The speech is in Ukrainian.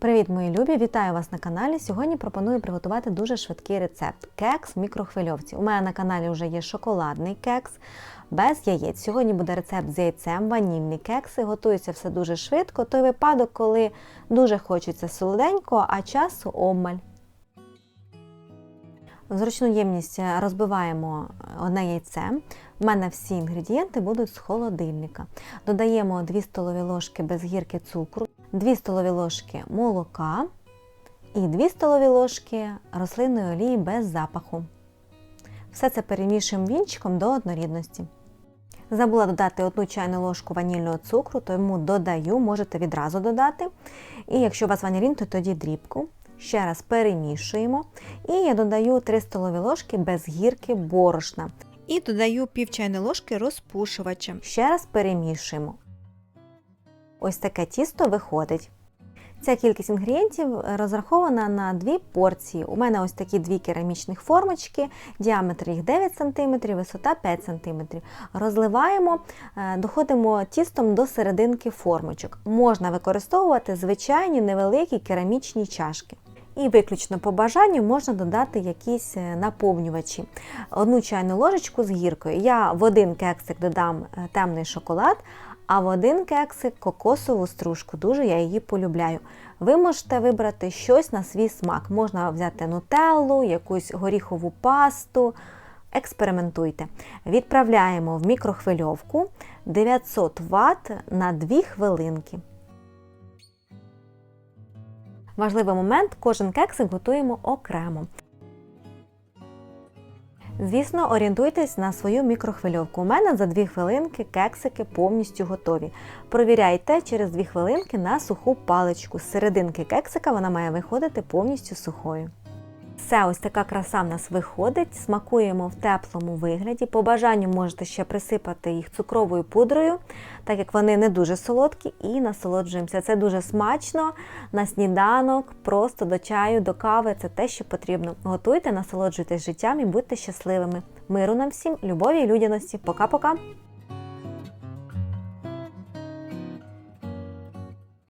Привіт, мої любі! Вітаю вас на каналі. Сьогодні пропоную приготувати дуже швидкий рецепт кекс в мікрохвильовці. У мене на каналі вже є шоколадний кекс без яєць. Сьогодні буде рецепт з яйцем, ванільні кекси. Готується все дуже швидко. Той випадок, коли дуже хочеться солоденького, а часу обмаль. Зручну ємність розбиваємо одне яйце. У мене всі інгредієнти будуть з холодильника. Додаємо 2 столові ложки без гірки цукру, 2 столові ложки молока і 2 столові ложки рослинної олії без запаху. Все це перемішуємо вінчиком до однорідності. Забула додати одну чайну ложку ванільного цукру, тому додаю, можете відразу додати. І якщо у вас ванілін, то тоді дрібку. Ще раз перемішуємо. І я додаю 3 столові ложки без гірки борошна. І додаю пів чайної ложки розпушувача. Ще раз перемішуємо. Ось таке тісто виходить. Ця кількість інгредієнтів розрахована на дві порції. У мене ось такі дві керамічних формочки, діаметр їх 9 см, висота 5 см. Розливаємо, е, доходимо тістом до серединки формочок. Можна використовувати звичайні невеликі керамічні чашки. І виключно по бажанню можна додати якісь е, наповнювачі. Одну чайну ложечку з гіркою. Я в один кексик додам е, темний шоколад, а в один кексик кокосову стружку. Дуже я її полюбляю. Ви можете вибрати щось на свій смак. Можна взяти нутеллу, якусь горіхову пасту. Експериментуйте. Відправляємо в мікрохвильовку 900 Вт на 2 хвилинки. Важливий момент, кожен кексик готуємо окремо. Звісно, орієнтуйтесь на свою мікрохвильовку. У мене за 2 хвилинки кексики повністю готові. Провіряйте через 2 хвилинки на суху паличку. З серединки кексика вона має виходити повністю сухою. Все, ось така краса в нас виходить. Смакуємо в теплому вигляді. По бажанню можете ще присипати їх цукровою пудрою, так як вони не дуже солодкі, і насолоджуємося. Це дуже смачно на сніданок, просто до чаю, до кави. Це те, що потрібно. Готуйте, насолоджуйтесь життям і будьте щасливими. Миру нам всім, любові і людяності. Пока-пока!